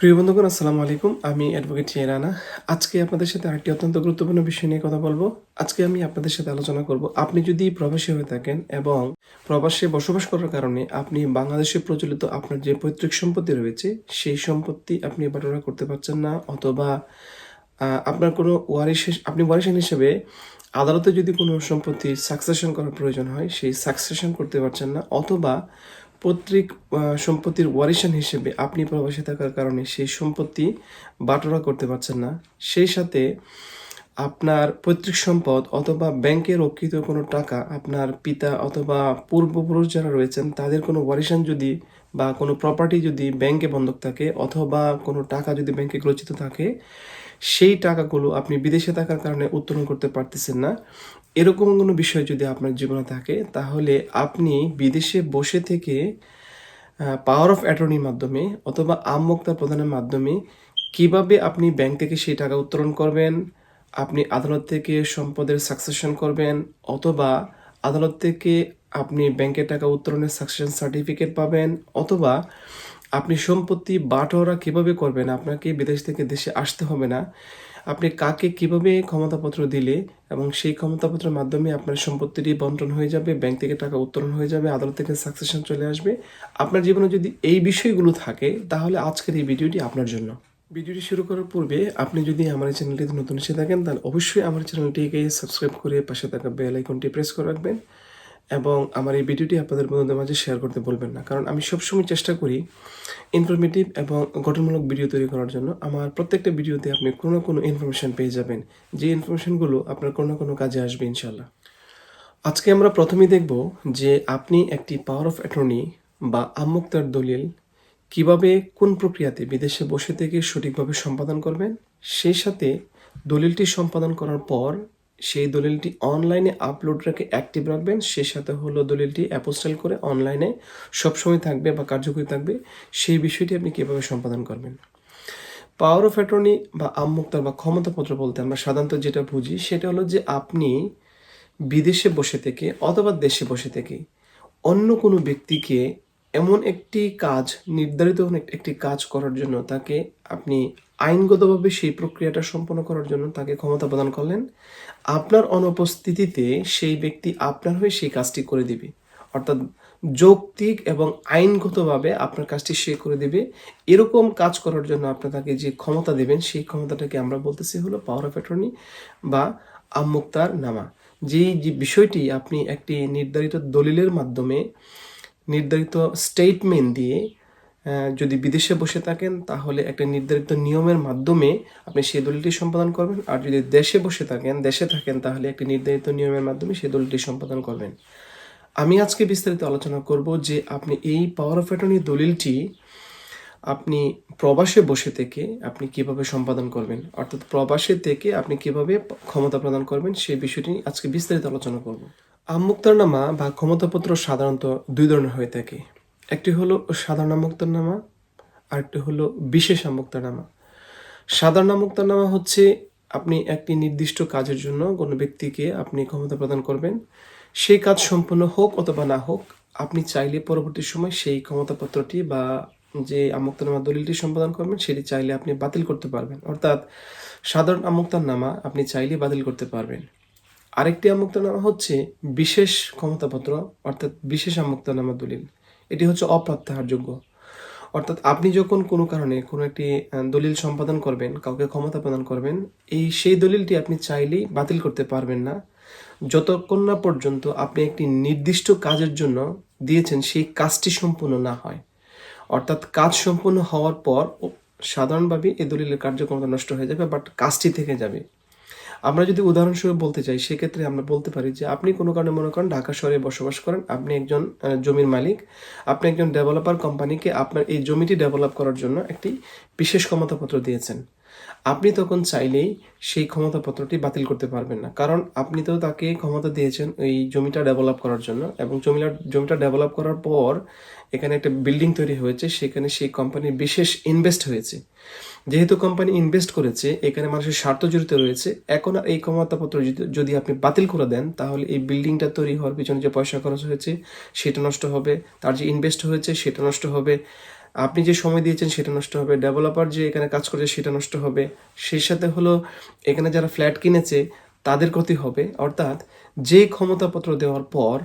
প্রিয় বন্ধুগণ, আসসালামু আলাইকুম। আমি অ্যাডভোকেট রানা। আজকে আপনাদের সাথে আরেকটি অত্যন্ত গুরুত্বপূর্ণ বিষয় নিয়ে কথা বলব। আজকে আমি আপনাদের সাথে আলোচনা করব, আপনি যদি প্রবাসী হয়ে থাকেন এবং প্রবাসে বসবাস করার কারণে আপনি বাংলাদেশে প্রচলিত আপনার যে পৈতৃক সম্পত্তি রয়েছে, সেই সম্পত্তি আপনি বাটোয়ারা করতে পারছেন না অথবা আপনার কোনো ওয়ারিশ, আপনি ওয়ারিশান হিসেবে আদালতে যদি কোনো সম্পত্তি সাকসেশন করার প্রয়োজন হয়, সেই সাকসেশন করতে পারছেন না অথবা পৈতৃক সম্পত্তির ওয়ারিশান হিসেবে আপনি প্রবাসী থাকার কারণে সেই সম্পত্তি বাটোয়ারা করতে পারছেন না। সেই সাথে আপনার পৈতৃক সম্পদ অথবা ব্যাংকে রক্ষিত কোনো টাকা আপনার পিতা অথবা পূর্বপুরুষ যারা রয়েছেন, তাদের কোনো ওয়ারিশান যদি বা কোনো প্রপার্টি যদি ব্যাংকে বন্ধক থাকে অথবা কোনো টাকা যদি ব্যাংকে গ্রচিত থাকে, সেই টাকাগুলো আপনি বিদেশে থাকার কারণে উত্তোলন করতে পারতেছেন না। এরকম কোনো বিষয় যদি আপনার জীবনে থাকে, তাহলে আপনি বিদেশে বসে থেকে পাওয়ার অফ অ্যাটর্নির মাধ্যমে অথবা আমমোক্তার প্রদানের মাধ্যমে কীভাবে আপনি ব্যাংক থেকে সেই টাকা উত্তোলন করবেন, আপনি আদালত থেকে সম্পদের সাকসেশন করবেন, অথবা আদালত থেকে আপনি ব্যাংকের টাকা উত্তোলনের সাকসেশন সার্টিফিকেট পাবেন, অথবা আপনি সম্পত্তি বাটোয়ারা কীভাবে করবেন, আপনাকে বিদেশ থেকে দেশে আসতে হবে না আপনি কাকে কীভাবে ক্ষমতাপত্র দিলে এবং সেই ক্ষমতাপত্রের মাধ্যমে আপনার সম্পত্তিটি বন্টন হয়ে যাবে ব্যাংক থেকে টাকা উত্তোলন হয়ে যাবে, আদালত থেকে সাকসেশন চলে আসবে। আপনার জীবনে যদি এই বিষয়গুলো থাকে, তাহলে আজকের এই ভিডিওটি আপনার জন্য। ভিডিওটি শুরু করার পূর্বে আপনি যদি আমার এই চ্যানেলটিতে নতুন এসে থাকেন, তাহলে অবশ্যই আমার চ্যানেলটিকে সাবস্ক্রাইব করে পাশে থাকা বেল আইকনটি প্রেস করে রাখবেন। এবং আমার এই ভিডিওটি আপনাদের বন্ধুদের মাঝে শেয়ার করতে বলবেন না। কারণ আমি সবসময় চেষ্টা করি ইনফরমেটিভ এবং গঠনমূলক ভিডিও তৈরি করার জন্য। আমার প্রত্যেকটা ভিডিওতে আপনি কোনো না কোনো ইনফরমেশন পেয়ে যাবেন। যে ইনফরমেশনগুলো আপনার কোনো না কোনো কাজে আসবে ইনশাল্লাহ আজকে আমরা প্রথমেই দেখব যে আপনি একটি পাওয়ার অফ অ্যাটর্নি বা আমুক্তার দলিল কীভাবে কোন প্রক্রিয়াতে বিদেশে বসে থেকে সঠিকভাবে সম্পাদন করবেন, সেই সাথে দলিলটি সম্পাদন করার পর সেই দলিলটি অনলাইনে আপলোড রেখে অ্যাক্টিভ রাখবেন। সেই সাথে হলো দলিলটি অ্যাপোস্টাইল করে অনলাইনে সবসময় থাকবে বা কার্যকরী থাকবে। সেই বিষয়টি আপনি কীভাবে সম্পাদন করবেন? পাওয়ার অফ অ্যাটর্নি বা আমুক্তার বা ক্ষমতাপত্র বলতে আমরা সাধারণত যেটা বুঝি, সেটা হলো যে আপনি বিদেশে বসে থেকে অথবা দেশে বসে থেকে অন্য কোনো ব্যক্তিকে এমন একটি কাজ, নির্ধারিত একটি কাজ করার জন্য তাকে আপনি আইনগতভাবে সেই প্রক্রিয়াটা সম্পন্ন করার জন্য তাকে ক্ষমতা প্রদান করলেন। আপনার অনুপস্থিতিতে সেই ব্যক্তি আপনার হয়ে সেই কাজটি করে দিবে। অর্থাৎ যৌক্তিক এবং আইনগতভাবে আপনার কাজটি সে করে দিবে। এরকম কাজ করার জন্য আপনি তাকে যে ক্ষমতা দেবেন, সেই ক্ষমতাটাকে আমরা বলতেছি হলো পাওয়ার অফ অ্যাটর্নি বা আমুক্তার নামা। যেই যে বিষয়টি আপনি একটি নির্ধারিত দলিলের মাধ্যমে নির্ধারিত স্টেটমেন্ট দিয়ে যদি বিদেশে বসে থাকেন, তাহলে একটা নির্ধারিত নিয়মের মাধ্যমে আপনি সেই দলিলটি সম্পাদন করবেন। আর যদি দেশে বসে থাকেন, দেশে থাকেন, তাহলে একটি নির্ধারিত নিয়মের মাধ্যমে সেই দলিলটি সম্পাদন করবেন। আমি আজকে বিস্তারিত আলোচনা করব যে আপনি এই পাওয়ার অফ অ্যাটর্নি দলিলটি আপনি প্রবাসে বসে থেকে আপনি কীভাবে সম্পাদন করবেন, অর্থাৎ প্রবাসে থেকে আপনি কীভাবে ক্ষমতা প্রদান করবেন, সেই বিষয়টি আজকে বিস্তারিত আলোচনা করব। আমুক্তারনামা বা ক্ষমতাপত্র সাধারণত দুই ধরনের হয়ে থাকে। একটি হলো সাধারণ আমুক্তারনামা আরেকটি হলো বিশেষ আমুক্তারনামা সাধারণ আমুক্তারনামা হচ্ছে আপনি একটি নির্দিষ্ট কাজের জন্য কোনো ব্যক্তিকে আপনি ক্ষমতা প্রদান করবেন, সেই কাজ সম্পূর্ণ হোক অথবা না হোক, আপনি চাইলে পরবর্তী সময় সেই ক্ষমতাপত্রটি বা যে আমুক্তারনামা দলিলটি সম্পাদন করবেন, সেটি চাইলে আপনি বাতিল করতে পারবেন। অর্থাৎ সাধারণ আমুক্তারনামা আপনি চাইলে বাতিল করতে পারবেন। আরেকটি আমুক্তনামা হচ্ছে বিশেষ ক্ষমতাপত্র, অর্থাৎ বিশেষ আমুক্তনামা দলিল। এটি হচ্ছে অপ্রত্যাহারযোগ্য। অর্থাৎ আপনি যখন কোনো কারণে কোনো একটি দলিল সম্পাদন করবেন, কাউকে ক্ষমতা প্রদান করবেন, এই সেই দলিলটি আপনি চাইলেই বাতিল করতে পারবেন না। যতক্ষণ না পর্যন্ত আপনি একটি নির্দিষ্ট কাজের জন্য দিয়েছেন, সেই কাজটি সম্পূর্ণ না হয়। অর্থাৎ কাজ সম্পূর্ণ হওয়ার পর সাধারণভাবে এই দলিলের কার্যক্ষমতা নষ্ট হয়ে যাবে, বাট কাজটি থেকে যাবে। আমরা যদি উদাহরণস্বরূপ বলতে চাই, সেক্ষেত্রে আমরা বলতে পারি যে আপনি কোনো কারণে মনে করেন ঢাকা শহরে বসবাস করেন, আপনি একজন জমির মালিক, আপনি একজন ডেভেলপার কোম্পানিকে আপনার এই জমিটি ডেভেলপ করার জন্য একটি বিশেষ ক্ষমতাপত্র দিয়েছেন। আপনি তখন চাইলেই সেই ক্ষমতাপত্রটি বাতিল করতে পারবেন না। কারণ আপনি তো তাকে ক্ষমতা দিয়েছেন এই জমিটা ডেভেলপ করার জন্য এবং জমিটা জমিটা ডেভেলপ করার পর এখানে একটা বিল্ডিং তৈরি হয়েছে, সেখানে সেই কোম্পানির বিশেষ ইনভেস্ট হয়েছে। যেহেতু কোম্পানি ইনভেস্ট করেছে, এখানে মানুষের স্বার্থ জড়িত রয়েছে, এখন আর এই ক্ষমতাপত্র যদি আপনি বাতিল করে দেন, তাহলে এই বিল্ডিংটা তৈরি হওয়ার পিছনে যে পয়সা খরচ হয়েছে, সেটা নষ্ট হবে, তার যে ইনভেস্ট হয়েছে, সেটা নষ্ট হবে। আপনি যে সময় দিয়েছেন সেটা নষ্ট হবে ডেভেলপার যে এখানে কাজ করছে সেটা নষ্ট হবে, সেই সাথে হলো এখানে যারা ফ্ল্যাট কিনেছে তাদের ক্ষতি হবে। অর্থাৎ যে ক্ষমতাপত্র দেওয়ার পর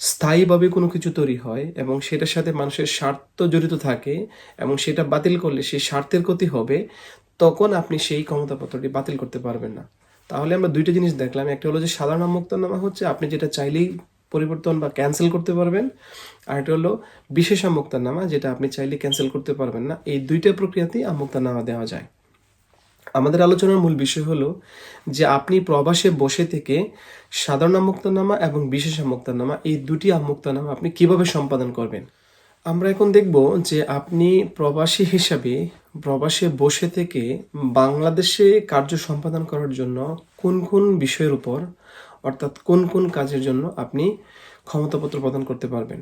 স্থায়ীভাবে কোনো কিছু তৈরি হয় এবং সেটার সাথে মানুষের স্বার্থ জড়িত থাকে এবং সেটা বাতিল করলে সেই স্বার্থের ক্ষতি হবে, তখন আপনি সেই ক্ষমতাপত্রটি বাতিল করতে পারবেন না। তাহলে আমরা দুইটা জিনিস দেখলাম। একটা হলো যে সাধারণ নামা হচ্ছে, আপনি যেটা চাইলেই পরিবর্তন বা ক্যান্সেল করতে পারবেন। আর এটা হলো বিশেষ নামা, যেটা আপনি চাইলে ক্যান্সেল করতে পারবেন না। এই দুইটা প্রক্রিয়াতেই নামা দেওয়া যায়। আমাদের আলোচনার মূল বিষয় হলো যে আপনি প্রবাসে বসে থেকে সাধারণ নামা এবং বিশেষ নামা, এই দুটি নামা আপনি কীভাবে সম্পাদন করবেন? আমরা এখন দেখব যে আপনি প্রবাসী হিসাবে প্রবাসে বসে থেকে বাংলাদেশে কার্য সম্পাদন করার জন্য কোন কোন বিষয়ের উপর অর্থাৎ কোন কোন কাজের জন্য আপনি ক্ষমতাপত্র প্রদান করতে পারবেন।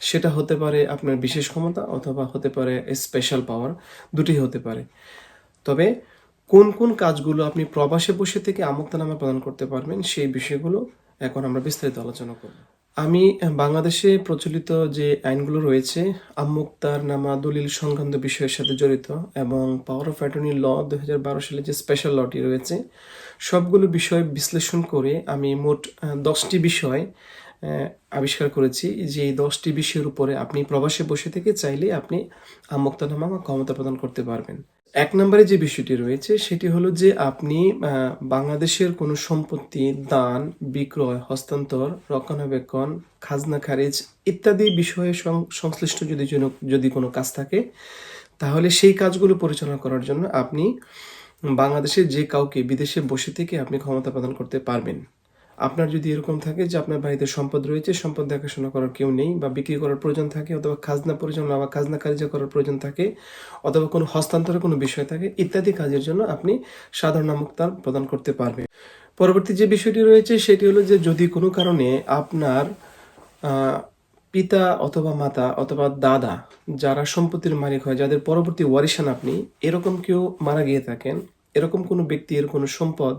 সেটা হতে পারে আপনার বিশেষ ক্ষমতা অথবা হতে পারে স্পেশাল পাওয়ার দুটি হতে পারে। তবে কোন কোন কাজগুলো আপনি প্রবাসে বসে থেকে আমোক্তনামা প্রদান করতে পারবেন সেই বিষয়গুলো এখন আমরা বিস্তারিত আলোচনা করব। আমি বাংলাদেশে প্রচলিত যে আইনগুলো রয়েছে, আমুক্তার নামা দলিল সংক্রান্ত বিষয়ের সাথে জড়িত এবং পাওয়ার অফ অ্যাটর্নি ল দু হাজার বারো সালে যে স্পেশাল লটি রয়েছে সবগুলো বিষয় বিশ্লেষণ করে আমি মোট দশটি বিষয় আবিষ্কার করেছি। যে এই দশটি বিষয়ের উপরে আপনি প্রবাসে বসে থেকে চাইলে আপনি আমুক্তনামা বা ক্ষমতা প্রদান করতে পারবেন। এক নম্বরে যে বিষয়টি রয়েছে, সেটি হলো যে আপনি বাংলাদেশের কোনো সম্পত্তি, দান, বিক্রয়, হস্তান্তর, রক্ষণাবেক্ষণ, খাজনা, খারিজ ইত্যাদি বিষয়ে সংশ্লিষ্ট যদি যদি কোনো কাজ থাকে, তাহলে সেই কাজগুলো পরিচালনা করার জন্য আপনি বাংলাদেশের যে কাউকে বিদেশে বসে থেকে আপনি ক্ষমতা প্রদান করতে পারবেন। আপনার যদি এরকম থাকে যে আপনার বাড়িতে সম্পদ রয়েছে, সম্পদ দেখাশোনা করার কেউ নেই বা বিক্রি করার প্রয়োজন থাকে অথবা খাজনা পরিচালনা বা খাজনা কার্য করার প্রয়োজন থাকে অথবা কোনো হস্তান্তরের কোনো বিষয় থাকে, ইত্যাদি কাজের জন্য আপনি সাধারণ নামকতার প্রদান করতে পারবেন। পরবর্তী যে বিষয়টি রয়েছে সেটি হলো যে যদি কোনো কারণে আপনার পিতা অথবা মাতা অথবা দাদা যারা সম্পত্তির মালিক হয়, যাদের পরবর্তী ওয়ারিশান আপনি, এরকম কেউ মারা গিয়ে থাকেন। এরকম কোনো ব্যক্তির কোনো সম্পদ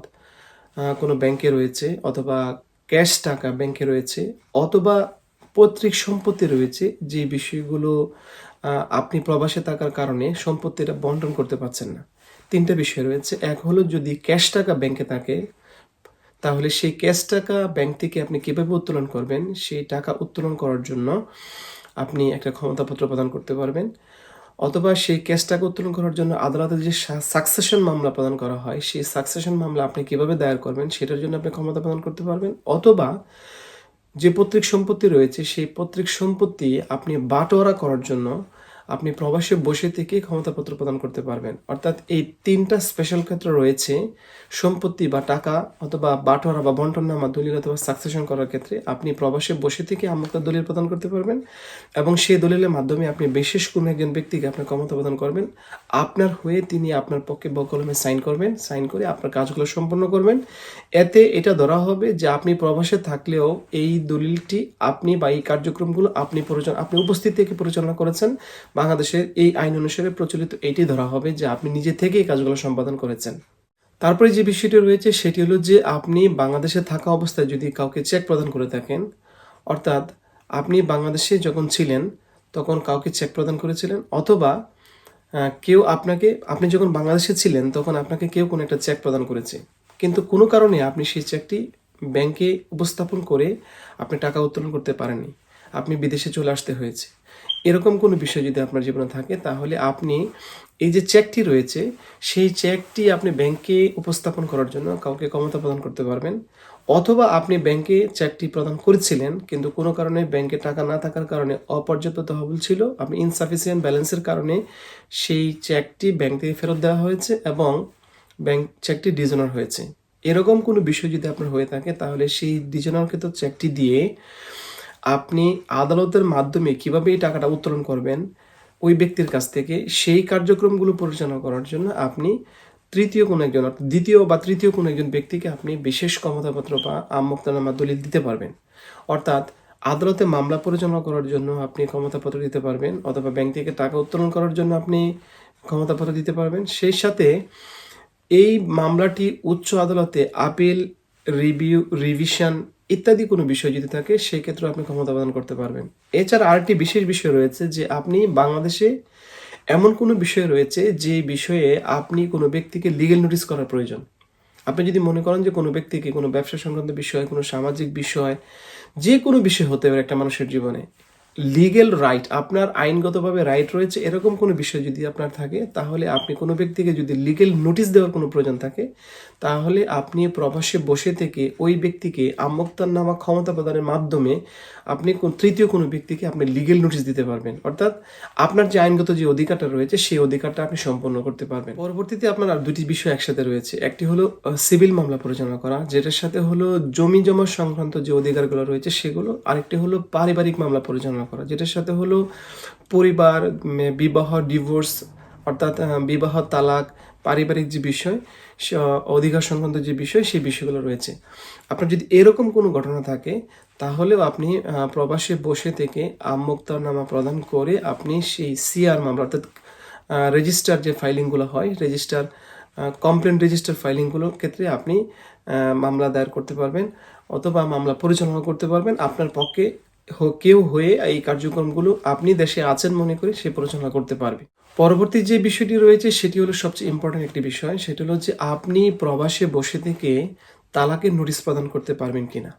কোনো ব্যাংকে রয়েছে অথবা ক্যাশ টাকা ব্যাংকে রয়েছে অথবা পৈতৃক সম্পত্তি রয়েছে যে বিষয়গুলো আপনি প্রবাসে থাকার কারণে সম্পত্তিটা বন্টন করতে পারছেন না। তিনটা বিষয় রয়েছে। এক হলো যদি ক্যাশ টাকা ব্যাংকে থাকে তাহলে সেই ক্যাশ টাকা ব্যাংক থেকে আপনি কীভাবে উত্তোলন করবেন? সেই টাকা উত্তোলন করার জন্য আপনি একটা ক্ষমতাপত্র প্রদান করতে পারবেন। অথবা সেই ক্যাশ টাকা উত্তোলন করার জন্য আদালতে যে সাকসেশন মামলা প্রদান করা হয়, সেই সাকসেশন মামলা আপনি কীভাবে দায়ের করবেন সেটার জন্য আপনি ক্ষমতা প্রদান করতে পারবেন। অথবা যে পৈতৃক সম্পত্তি রয়েছে, সেই পৈতৃক সম্পত্তি আপনি বাটোয়ারা করার জন্য আপনি প্রবাসে বসে থেকে ক্ষমতাপত্র প্রদান করতে পারবেন। অর্থাৎ এই তিনটা স্পেশাল ক্ষেত্র রয়েছে, সম্পত্তি বা টাকা অথবা বাটোয়ারা বা বন্টননামা, দলিল অথবা সাকসেশন করার ক্ষেত্রে আপনি প্রবাসে বসে থেকে আমুক্ত দলিল প্রদান করতে পারবেন এবং সেই দলিলের মাধ্যমে আপনি বিশেষ কোনো একজন ব্যক্তিকে আপনার ক্ষমতা প্রদান করবেন। আপনার হয়ে তিনি আপনার পক্ষে বকলমে সাইন করবেন সাইন করে আপনার কাজগুলো সম্পন্ন করবেন। এতে এটা ধরা হবে যে আপনি প্রবাসে থাকলেও এই দলিলটি আপনি বা এই কার্যক্রমগুলো আপনি আপনি উপস্থিত থেকে পরিচালনা করেছেন। বাংলাদেশের এই আইন অনুসারে প্রচলিত এটি ধরা হবে যে আপনি নিজে থেকে এই কাজগুলো সম্পাদন করেছেন। তারপরে যে বিষয়টি রয়েছে সেটি হলো যে আপনি বাংলাদেশে থাকা অবস্থায় যদি কাউকে চেক প্রদান করে থাকেন, অর্থাৎ আপনি বাংলাদেশে যখন ছিলেন, তখন কাউকে চেক প্রদান করেছিলেন অথবা কেউ আপনাকে, আপনি যখন বাংলাদেশে ছিলেন, তখন আপনাকে কেউ কোনো একটা চেক প্রদান করেছে। কিন্তু কোনো কারণে আপনি সেই চেকটি ব্যাংকে উপস্থাপন করে আপনি টাকা উত্তোলন করতে পারেননি। আপনি বিদেশে চলে আসতে হয়েছে। এরকম কোনো বিষয় যদি আপনার জীবনে থাকে, তাহলে আপনি এই যে চেকটি রয়েছে, সেই চেকটি আপনি ব্যাংকে উপস্থাপন করার জন্য কাউকে ক্ষমতা প্রদান করতে পারবেন। অথবা আপনি ব্যাংকে চেকটি প্রদান করেছিলেন, কিন্তু কোনো কারণে ব্যাংকে টাকা না থাকার কারণে অপর্যাপ্ত তহবিল ছিল। আপনি ইনসাফিসিয়েন্ট ব্যালেন্সের কারণে সেই চেকটি ব্যাংক থেকে ফেরত দেওয়া হয়েছে এবং ব্যাংক চেকটি ডিজনার হয়েছে। এরকম কোনো বিষয় যদি আপনার হয়ে থাকে, তাহলে সেই ডিজনারকৃত চেকটি দিয়ে আপনি আদালতের মাধ্যমে কীভাবে এই টাকাটা উত্তোলন করবেন, ওই ব্যক্তির কাছ থেকে সেই কার্যক্রমগুলো পরিচালনা করার জন্য আপনি তৃতীয় কোনো একজন, অর্থাৎ দ্বিতীয় বা তৃতীয় কোনো একজন ব্যক্তিকে আপনি বিশেষ ক্ষমতাপত্র বা আমোক্তনামা দলিল দিতে পারবেন। অর্থাৎ আদালতে মামলা পরিচালনা করার জন্য আপনি ক্ষমতাপত্র দিতে পারবেন, অথবা ব্যাংক থেকে টাকা উত্তোলন করার জন্য আপনি ক্ষমতাপত্র দিতে পারবেন। সেই সাথে এই মামলাটি উচ্চ আদালতে আপিল রিভিউ, রিভিশন ইত্যাদি কোনো বিষয় যদি থাকে, সেই ক্ষেত্রে আপনি ক্ষমতা প্রদান করতে পারবেন। এছাড়া আরেকটি বিশেষ বিষয় রয়েছে যে, আপনি বাংলাদেশে এমন কোনো বিষয় রয়েছে যে বিষয়ে আপনি কোনো ব্যক্তিকে লিগেল নোটিস করার প্রয়োজন। আপনি যদি মনে করেন যে কোনো ব্যক্তিকে কোনো ব্যবসা সংক্রান্ত বিষয়, কোনো সামাজিক বিষয়, যে কোনো বিষয় হতে পারে একটা মানুষের জীবনে লিগেল রাইট আপনার আইনগতভাবে রাইট রয়েছে, এরকম কোনো বিষয় যদি আপনার থাকে, তাহলে আপনি কোনো ব্যক্তিকে যদি লিগেল নোটিশ দেওয়ার কোনো প্রয়োজন থাকে, তাহলে আপনি প্রবাসে বসে থেকে ওই ব্যক্তিকে আমোক্তার নামা ক্ষমতা প্রদানের মাধ্যমে আপনি তৃতীয় কোনো ব্যক্তিকে আপনি লিগেল নোটিশ দিতে পারবেন। অর্থাৎ আপনার যে আইনগত যে অধিকারটা রয়েছে, সেই অধিকারটা আপনি সম্পন্ন করতে পারবেন। পরবর্তীতে আপনার আর দুটি বিষয় একসাথে রয়েছে। একটি হলো সিভিল মামলা পরিচালনা করা, যেটার সাথে হলো জমি জমা সংক্রান্ত যে অধিকারগুলো রয়েছে, সেগুলো। আরেকটি হলো পারিবারিক মামলা পরিচালনা করা, যেটার সাথে হলো পরিবার বিবাহ ডিভোর্স অর্থাৎ বিবাহ, তালাক, পারিবারিক যে বিষয় অধিকার সংক্রান্ত যে বিষয়, সেই বিষয়গুলো রয়েছে। আপনার যদি এরকম কোনো ঘটনা থাকে, তাহলেও আপনি প্রবাসে বসে থেকে নামা প্রদান করে আপনি সেই সিআর মামলা, অর্থাৎ রেজিস্টার যে ফাইলিংগুলো হয় রেজিস্টার কমপ্লেন রেজিস্টার ফাইলিংগুলোর ক্ষেত্রে আপনি মামলা দায়ের করতে পারবেন, অথবা মামলা পরিচালনা করতে পারবেন। আপনার পক্ষে কেউ হয়ে এই কার্যক্রমগুলো আপনি দেশে আছেন মনে করে সে পরিচালনা করতে পারবে। পরবর্তী যে বিষয়টি রয়েছে সেটি হলো সবচেয়ে ইম্পর্টেন্ট একটি বিষয়, সেটি হলো যে আপনি প্রবাসে বসে থেকে তালাকের নোটিশ প্রদান করতে পারবেন কিনা।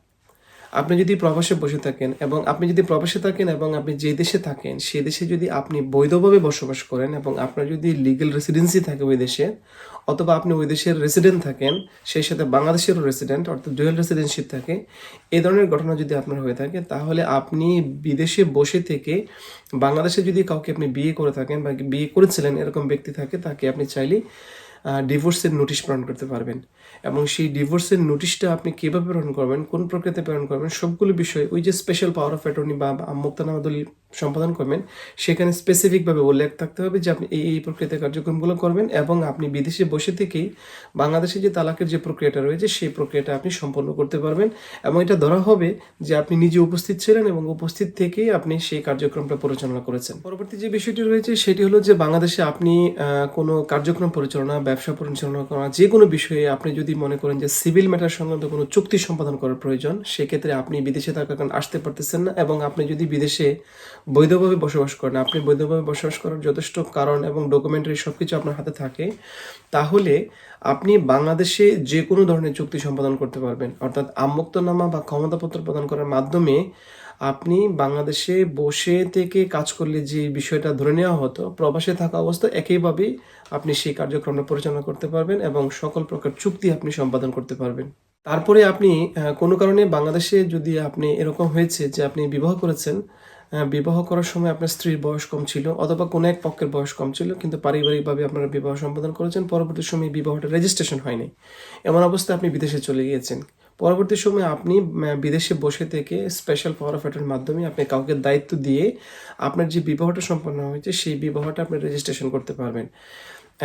আপনি যদি প্রবাসে বসে থাকেন এবং আপনি যদি প্রবাসে থাকেন এবং আপনি যে দেশে থাকেন, সে দেশে যদি আপনি বৈধভাবে বসবাস করেন এবং আপনার যদি লিগেল রেসিডেন্সি থাকে ওই দেশে, অথবা আপনি ওই দেশের রেসিডেন্ট থাকেন, সেই সাথে বাংলাদেশেরও রেসিডেন্ট অর্থাৎ ডুয়েল রেসিডেন্টশিপ থাকে, এই ধরনের ঘটনা যদি আপনার হয়ে থাকে, তাহলে আপনি বিদেশে বসে থেকে বাংলাদেশে যদি কাউকে আপনি বিয়ে করে থাকেন বা বিয়ে করেছিলেন এরকম ব্যক্তি থাকে, তাকে আপনি চাইলে ডিভোর্সের নোটিশ প্রেরণ করতে পারবেন। এবং সেই ডিভোর্সের নোটিশটা আপনি কীভাবে প্রেরণ করবেন, কোন প্রক্রিয়াতে প্রেরণ করবেন, সবগুলো বিষয় ওই যে স্পেশাল পাওয়ার অফ অ্যাটর্নি বা, মুক্তানামা দলিল সম্পাদন করবেন, সেখানে স্পেসিফিকভাবে উল্লেখ থাকতে হবে যে আপনি এই এই প্রক্রিয়াতে কার্যক্রমগুলো করবেন এবং আপনি বিদেশে বসে থেকেই বাংলাদেশে যে তালাকের যে প্রক্রিয়াটা রয়েছে, সেই প্রক্রিয়াটা আপনি সম্পন্ন করতে পারবেন এবং এটা ধরা হবে যে আপনি নিজে উপস্থিত ছিলেন এবং উপস্থিত থেকেই আপনি সেই কার্যক্রমটা পরিচালনা করেছেন। পরবর্তী যে বিষয়টি রয়েছে, সেটি হলো যে বাংলাদেশে আপনি কোনো কার্যক্রম পরিচালনা, ব্যবসা পরিচালনা করা, যে কোনো বিষয়ে আপনি যদি মনে করেন যে সিভিল ম্যাটার সংক্রান্ত কোনো চুক্তি সম্পাদন করার প্রয়োজন, সেক্ষেত্রে আপনি বিদেশে থাকার কারণে আসতে পারতেছেন না এবং আপনি যদি বিদেশে বৈধভাবে বসবাস করেন। আপনি বৈধভাবে বসবাস করার যথেষ্ট কারণ এবং ডকুমেন্টারি সব কিছু আপনার হাতে থাকে। তাহলে আপনি বাংলাদেশে যে কোনো ধরনের চুক্তি সম্পাদন করতে পারবেন। অর্থাৎ আমুক্তনামা বা ক্ষমতাপত্র প্রদান করার মাধ্যমে আপনি বাংলাদেশে বসে থেকে কাজ করলে যে বিষয়টা ধরে নেওয়া হতো, প্রবাসে থাকা অবস্থা একইভাবেই আপনি সেই কার্যক্রমটা পরিচালনা করতে পারবেন এবং সকল প্রকার চুক্তি আপনি সম্পাদন করতে পারবেন। তারপরে আপনি কোনো কারণে বাংলাদেশে যদি আপনি এরকম হয়েছে যে আপনি বিবাহ করেছেন বিবাহ করার সময় আপনার স্ত্রীর বয়স কম ছিল, অথবা কোনো এক পক্ষের বয়স কম ছিল, কিন্তু পারিবারিকভাবে আপনারা বিবাহ সম্পাদন করেছেন, পরবর্তী সময় বিবাহটা রেজিস্ট্রেশন হয়নি। এমন অবস্থায় আপনি বিদেশে চলে গিয়েছেন। পরবর্তী সময় আপনি বিদেশে বসে থেকে স্পেশাল পাওয়ার অফ অ্যাটের মাধ্যমে আপনি কাউকে দায়িত্ব দিয়ে আপনার যে বিবাহটা সম্পন্ন হয়েছে, সেই বিবাহটা আপনি রেজিস্ট্রেশন করতে পারবেন।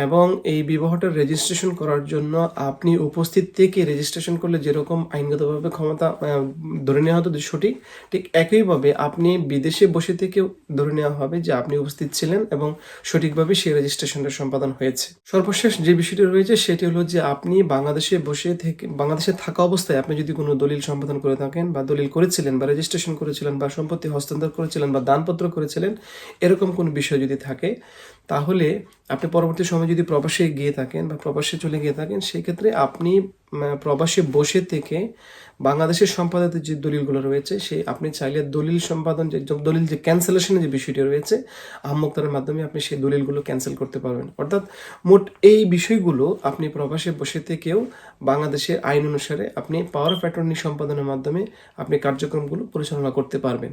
এবং এই বিবাহটা রেজিস্ট্রেশন করার জন্য আপনি উপস্থিত থেকে রেজিস্ট্রেশন করলে যেরকম আইনগতভাবে ক্ষমতা ধরে নেওয়া হতো সঠিক, ঠিক একইভাবে আপনি বিদেশে বসে থেকেও ধরে নেওয়া হবে যে আপনি উপস্থিত ছিলেন এবং সঠিকভাবে সেই রেজিস্ট্রেশনটা সম্পাদন হয়েছে। সর্বশেষ যে বিষয়টি রয়েছে সেটি হলো যে আপনি বাংলাদেশে বসে থেকে, বাংলাদেশে থাকা অবস্থায় আপনি যদি কোনো দলিল সম্পাদন করে থাকেন বা দলিল করেছিলেন বা রেজিস্ট্রেশন করেছিলেন বা সম্পত্তি হস্তান্তর করেছিলেন বা দানপত্র করেছিলেন, এরকম কোনো বিষয় যদি থাকে তাহলে আপনি পরবর্তী সময় যদি প্রবাসে গিয়ে থাকেন বা প্রবাসে চলে গিয়ে থাকেন, সেই ক্ষেত্রে আপনি প্রবাসে বসে থেকে বাংলাদেশের সম্পাদিত যে দলিলগুলো রয়েছে, সেই আপনি চাইলে দলিল সম্পাদন যে দলিল যে ক্যান্সেলেশনের যে বিষয়টি রয়েছে আহমক্তারের মাধ্যমে আপনি সেই দলিলগুলো ক্যান্সেল করতে পারবেন। অর্থাৎ মোট এই বিষয়গুলো আপনি প্রবাসে বসে থেকেও বাংলাদেশের আইন অনুসারে আপনি পাওয়ার অফ অ্যাটর্নি সম্পাদনের মাধ্যমে আপনি কার্যক্রমগুলো পরিচালনা করতে পারবেন।